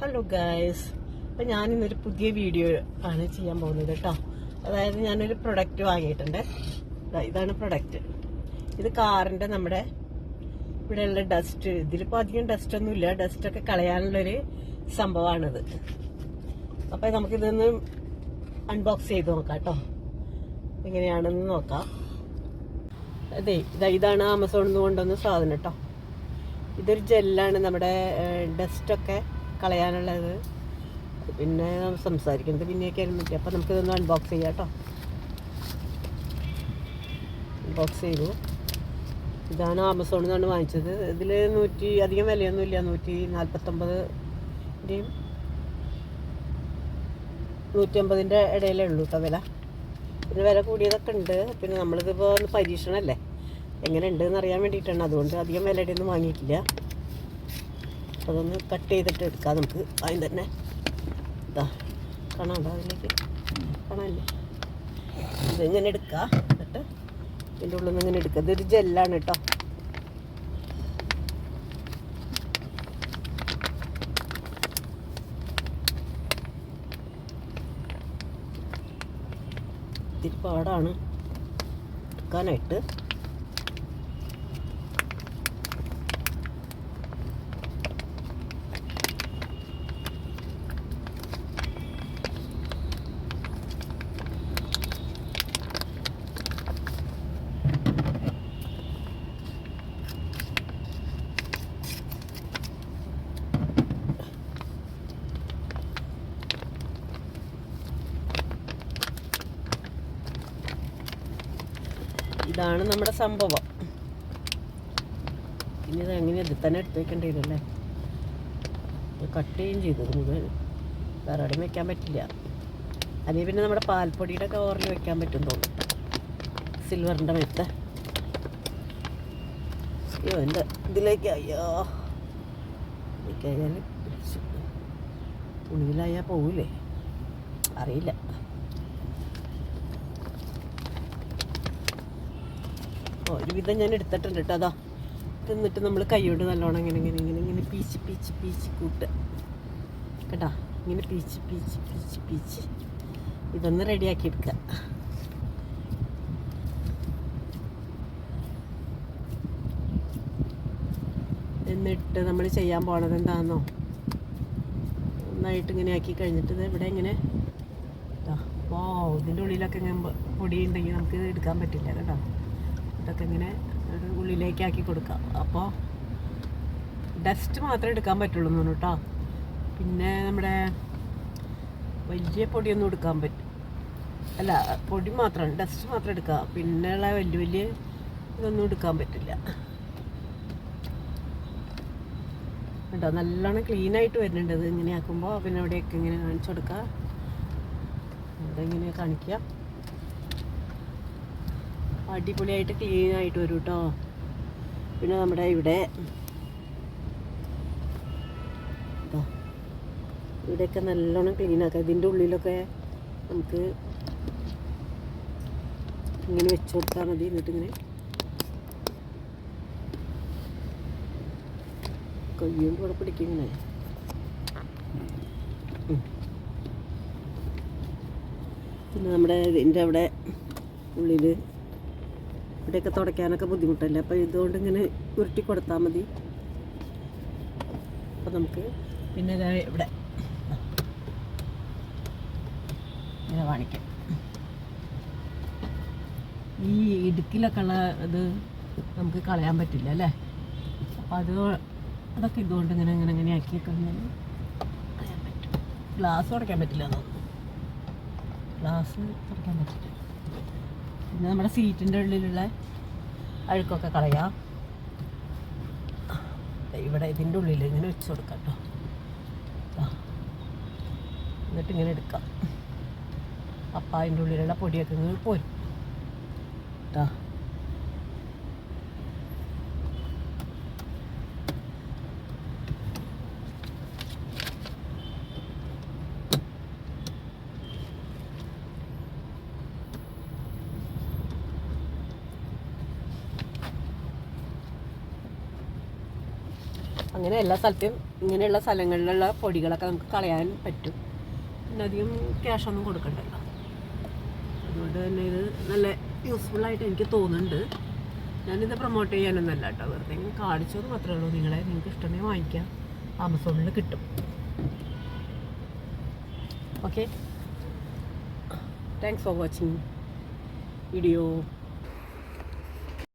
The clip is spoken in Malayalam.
ഹലോ ഗായ്സ് അപ്പൊ ഞാൻ ഇന്നൊരു പുതിയ വീഡിയോ ആണ് ചെയ്യാൻ പോകുന്നത് കേട്ടോ അതായത് ഞാനൊരു പ്രൊഡക്റ്റ് വാങ്ങിയിട്ടുണ്ട്. ഇതാണ് പ്രൊഡക്റ്റ് ഇത് കാറിന്റെ നമ്മുടെ ഇവിടെയുള്ള ഡസ്റ്റ് ഇതിലിപ്പോ അധികം ഡസ്റ്റ് ഒന്നുമില്ല. ഡസ്റ്റ് ഒക്കെ കളയാനുള്ളൊരു സംഭവമാണിത് അപ്പൊ നമുക്കിതൊന്ന് അൺബോക്സ് ചെയ്ത് നോക്കാം കേട്ടോ എങ്ങനെയാണെന്ന് നോക്കാം. അതെ ഇതാ ഇതാണ് ആമസോണിൽ നിന്ന് കൊണ്ടുവന്ന സാധനം കേട്ടോ ഇതൊരു ജെല്ലാണ് നമ്മുടെ ഡസ്റ്റൊക്കെ കളയാനുള്ളത്. പിന്നെ സംസാരിക്കുന്നത് പിന്നെയൊക്കെ ആയിരുന്നു അപ്പം നമുക്കിതൊന്ന് അൺബോക്സ് ചെയ്യാം കേട്ടോ. അൺബോക്സ് ചെയ്തു. ഇതാണ് ആമസോണിൽ നിന്നാണ് വാങ്ങിച്ചത്. ഇതിൽ നൂറ്റി അധികം വിലയൊന്നുമില്ല. നൂറ്റി നാൽപ്പത്തൊമ്പതിന്റെയും നൂറ്റമ്പതിന്റെ ഇടയിലേ ഉള്ളൂ കേട്ടോ വില. പിന്നെ വില കൂടിയതൊക്കെ ഉണ്ട്. പിന്നെ നമ്മളിതിപ്പോൾ ഒന്ന് പരീക്ഷണമല്ലേ എങ്ങനെ ഉണ്ടെന്ന് അറിയാൻ വേണ്ടിയിട്ടാണ്. അതുകൊണ്ട് അധികം വിലയുടെ ഒന്നും വാങ്ങിയിട്ടില്ല. അതൊന്ന് കട്ട് ചെയ്തിട്ട് എടുക്കാം. നമുക്ക് ആദ്യം തന്നെ ഇതാ കാണാണ്ടോ അതിലേക്ക്. കാണാനില്ലേ? ഇതിങ്ങനെ എടുക്കാം. എന്നിട്ട് ഇതിന്റെ ഉള്ളിൽ നിന്ന് ഇങ്ങനെ എടുക്കുക ഇതൊരു ജെല്ലാണ് കേട്ടോ ഇത്തിരി പാടാണ്. എടുക്കാനായിട്ട്. ഇതാണ് നമ്മുടെ സംഭവം. ഇനി ഇത് എങ്ങനെ ഇത് തന്നെ എടുത്തേക്കേണ്ടി വെക്കേണ്ടിയിരുന്നല്ലേ കട്ട് ചെയ്യുകയും ചെയ്തത് വേറെ എവിടെയും വെക്കാൻ പറ്റില്ല. അതേ പിന്നെ നമ്മുടെ പാൽപ്പൊടിയുടെ കവറിൽ വെക്കാൻ പറ്റും തോന്നുന്നു. സിൽവറിന്റെ മെത്ത. അയ്യോ എന്റെ ഇതിലേക്ക് അയ്യോ. പിടിച്ചു തുണിയിലായാൽ പോവില്ലേ അറിയില്ല. ഒരുവിധം ഞാൻ എടുത്തിട്ടുണ്ട് കേട്ടോ അതാ. എന്നിട്ട് നമ്മൾ കൈയോട് നല്ലോണം ഇങ്ങനെ ഇങ്ങനെ ഇങ്ങനെ ഇങ്ങനെ പീച്ച് പീച്ച് പീച്ച് കൂട്ട്. കേട്ടോ? ഇങ്ങനെ പീച്ച് പീച്ച് പീച്ച് പീച്ച്. ഇതൊന്ന് റെഡിയാക്കി എടുക്കുക എന്നിട്ട് നമ്മൾ ചെയ്യാൻ പോണത് എന്താണെന്നോ നന്നായിട്ട് ഇങ്ങനെ ആക്കി കഴിഞ്ഞിട്ട് ഇവിടെ ഇങ്ങനെ വാ ഇതിന്റെ ഉള്ളിലൊക്കെ ഇങ്ങനെ പൊടി ഉണ്ടെങ്കിൽ നമുക്ക് ഇത് എടുക്കാൻ പറ്റില്ല കേട്ടോ. ഇതൊക്കെ ഇങ്ങനെ ഒരു ഉള്ളിലേക്ക് ആക്കി കൊടുക്കാം. അപ്പോൾ ഡസ്റ്റ് മാത്രമേ എടുക്കാൻ പറ്റുള്ളൂ എന്ന് കേട്ടോ പിന്നെ നമ്മുടെ വലിയ പൊടിയൊന്നും എടുക്കാൻ പറ്റും അല്ല പൊടി മാത്രമാണ് ഡസ്റ്റ് മാത്രം എടുക്കുക പിന്നെയുള്ള വലിയ വലിയ ഇതൊന്നും എടുക്കാൻ പറ്റില്ല. കേട്ടോ നല്ലോണം ക്ലീനായിട്ട് വരുന്നുണ്ട്. ഇത് ഇങ്ങനെ ആക്കുമ്പോൾ പിന്നെ അവിടെയൊക്കെ ഇങ്ങനെ കാണിച്ചു കൊടുക്കുക ഇവിടെ ഇങ്ങനെ കാണിക്കുക അടിപൊളിയായിട്ട് ക്ലീൻ ആയിട്ട് വരും കേട്ടോ പിന്നെ നമ്മുടെ ഇവിടെ ഇവിടെയൊക്കെ നല്ലോണം ക്ലീൻ ആക്കാം. ഇതിന്റെ ഉള്ളിലൊക്കെ നമുക്ക് ഇങ്ങനെ വെച്ച് കൊടുത്താൽ മതി. എന്നിട്ട് ഇങ്ങനെ കയ്യും കൂടെ പിടിക്കും ഇങ്ങനെ. പിന്നെ നമ്മുടെ ഇതിന്റെ അവിടെ ഉള്ളിൽ ഇവിടെയൊക്കെ തുടയ്ക്കാനൊക്കെ ബുദ്ധിമുട്ടല്ലേ? അപ്പോൾ ഇതുകൊണ്ട് ഇങ്ങനെ ഉരുട്ടി കൊടുത്താൽ മതി. അപ്പോൾ നമുക്ക് പിന്നെ ഇവിടെ. ഇങ്ങനെ കാണിക്കാം ഈ ഇടുക്കിലൊക്കെ ഉള്ള ഇത് നമുക്ക് കളയാൻ പറ്റില്ല അല്ലേ? അപ്പോൾ അത് അതൊക്കെ ഇതുകൊണ്ട് ഇങ്ങനെ ഇങ്ങനെ ഇങ്ങനെ ആക്കി കഴിഞ്ഞാൽ ഗ്ലാസ് തുടയ്ക്കാൻ പറ്റില്ല ഗ്ലാസ് തുടയ്ക്കാൻ പറ്റില്ല. പിന്നെ നമ്മുടെ സീറ്റിന്റെ ഉള്ളിലുള്ള അഴുക്കൊക്കെ കളയാം. ഇവിടെ ഇതിന്റെ ഉള്ളിൽ ഇങ്ങനെ വെച്ച് കൊടുക്കാം കേട്ടോ എന്നിട്ട് ഇങ്ങനെ എടുക്കാം. അപ്പം അതിന്റെ ഉള്ളിലുള്ള പൊടിയൊക്കെ ഇങ്ങനെ പോരും. കേട്ടോ അങ്ങനെ എല്ലാ സ്ഥലത്തും ഇങ്ങനെയുള്ള സ്ഥലങ്ങളിലുള്ള പൊടികളൊക്കെ നമുക്ക് കളയാൻ പറ്റും. പിന്നെ അധികം ക്യാഷൊന്നും കൊടുക്കണ്ടല്ലോ. അതുകൊണ്ട് തന്നെ ഇത് നല്ല യൂസ്ഫുള്ളായിട്ട് എനിക്ക് തോന്നുന്നുണ്ട്. ഞാനിത് പ്രൊമോട്ട് ചെയ്യാനൊന്നല്ല കേട്ടോ. വെറുതെ കാണിച്ചത് മാത്രമേ ഉള്ളൂ. നിങ്ങളെ നിങ്ങൾക്ക് ഇഷ്ടമേ വാങ്ങിക്കാം. ആമസോണിൽ കിട്ടും. Okay thanks for watching video